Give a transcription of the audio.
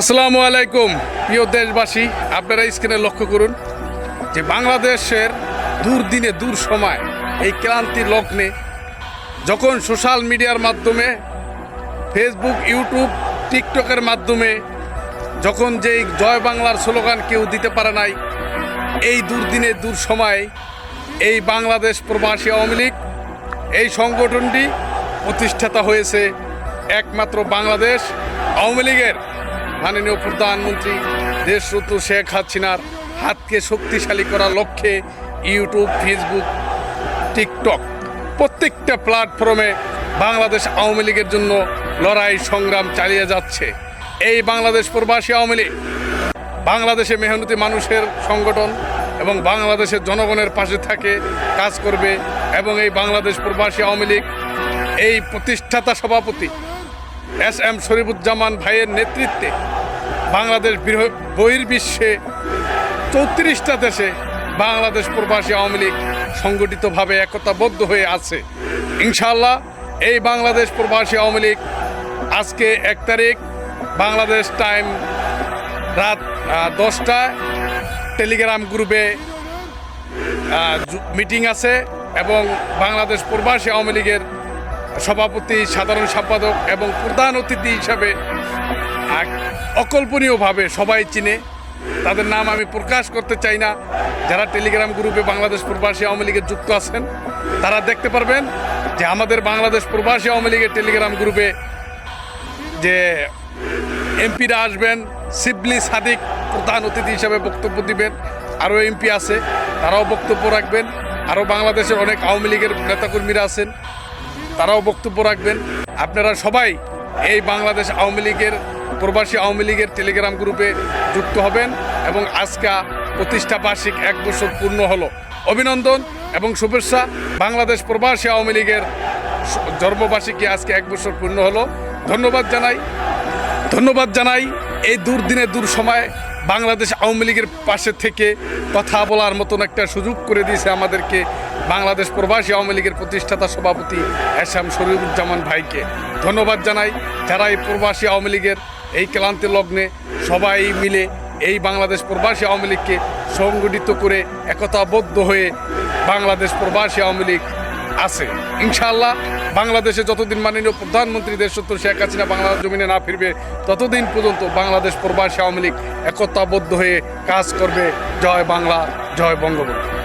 আসসালামু আলাইকুম, প্রিয় দেশবাসী, আপনারা স্ক্রিনে লক্ষ্য করুন যে বাংলাদেশের দুর্দিনে দূর সময় এই ক্লান্তি লগ্নে যখন সোশ্যাল মিডিয়ার মাধ্যমে ফেসবুক ইউটিউব টিকটকের মাধ্যমে যখন যেই জয় বাংলার স্লোগান কেউ দিতে পারে নাই, এই দুর্দিনে দূর সময় এই বাংলাদেশ প্রবাসী আওয়ামী লীগ, এই সংগঠনটি প্রতিষ্ঠাতা হয়েছে একমাত্র বাংলাদেশ আওয়ামী লীগের। মাননীয় প্রধানমন্ত্রী দেশরত্ন শেখ হাসিনার হাতকে শক্তিশালী করার লক্ষ্যে ইউটিউব, ফেসবুক, টিকটক প্রত্যেকটা প্ল্যাটফর্মে বাংলাদেশ আওয়ামী লীগের জন্য লড়াই সংগ্রাম চালিয়ে যাচ্ছে। এই বাংলাদেশ প্রবাসী আওয়ামী লীগ, বাংলাদেশে মেহনতি মানুষের সংগঠন এবং বাংলাদেশের জনগণের পাশে থাকে, কাজ করবে এবং এই বাংলাদেশ প্রবাসী আওয়ামী লীগ, এই প্রতিষ্ঠাতা সভাপতি এস এম শরীফুজ্জামান ভাইয়ের নেতৃত্বে বাংলাদেশ বৃহ- বহির্বিশ্বে চৌত্রিশটা দেশে বাংলাদেশ প্রবাসী আওয়ামী লীগ সংগঠিতভাবে একতাবদ্ধ হয়ে আছে। ইনশাল্লাহ এই বাংলাদেশ প্রবাসী আওয়ামী লীগ আজকে এক তারিখ বাংলাদেশ টাইম রাত দশটায় টেলিগ্রাম গ্রুপে মিটিং আছে এবং বাংলাদেশ প্রবাসী আওয়ামী লীগের সভাপতি, সাধারণ সম্পাদক এবং প্রধান অতিথি হিসাবে অকল্পনীয়ভাবে সবাই চিনে। তাদের নাম আমি প্রকাশ করতে চাই না। যারা টেলিগ্রাম গ্রুপে বাংলাদেশ প্রবাসী আওয়ামী লীগের যুক্ত আছেন, তারা দেখতে পারবেন যে আমাদের বাংলাদেশ প্রবাসী আওয়ামী লীগের টেলিগ্রাম গ্রুপে যে এমপিরা আসবেন শিবলি সাদিক প্রধান অতিথি হিসাবে বক্তব্য দিবেন, আরও এমপি আছে, তারাও বক্তব্য রাখবেন। আরও বাংলাদেশের অনেক আওয়ামী লীগের নেতাকর্মীরা আছেন। তারাও বক্তব্য রাখবেন। আপনারা সবাই এই বাংলাদেশ আওয়ামী লীগের, প্রবাসী আওয়ামী লীগের টেলিগ্রাম গ্রুপে যুক্ত হবেন এবং আজকা প্রতিষ্ঠা বার্ষিক এক বছর পূর্ণ হলো। অভিনন্দন এবং শুভেচ্ছা। বাংলাদেশ প্রবাসী আওয়ামী লীগের জন্মবার্ষিকী আজকে এক বছর পূর্ণ হলো। ধন্যবাদ জানাই। ধন্যবাদ জানাই এই দুর্দিনে দূর সময় বাংলাদেশ আওয়ামী লীগের পাশে থেকে কথা বলার মতন একটা সুযোগ করে দিয়েছে আমাদেরকে। বাংলাদেশ প্রবাসী আওয়ামী লীগের প্রতিষ্ঠাতা সভাপতি এসাম শরীফুজ্জামান ভাইকে ধন্যবাদ জানাই। যারা এই প্রবাসী আওয়ামী লীগের এই ক্লান্তি লগ্নে সবাই মিলে এই বাংলাদেশ প্রবাসী আওয়ামী লীগকে সংগঠিত করে একতাবদ্ধ হয়ে বাংলাদেশ প্রবাসী আওয়ামী লীগ আছে। ইনশাআল্লাহ বাংলাদেশে যতদিন মাননীয় প্রধানমন্ত্রী দেশত্ব শেখ হাসিনা বাংলার জমিনে না ফিরবে, ততদিন পর্যন্ত বাংলাদেশ প্রবাসী আওয়ামী লীগ একতাবদ্ধ হয়ে কাজ করবে। জয় বাংলা, জয় বঙ্গবন্ধু।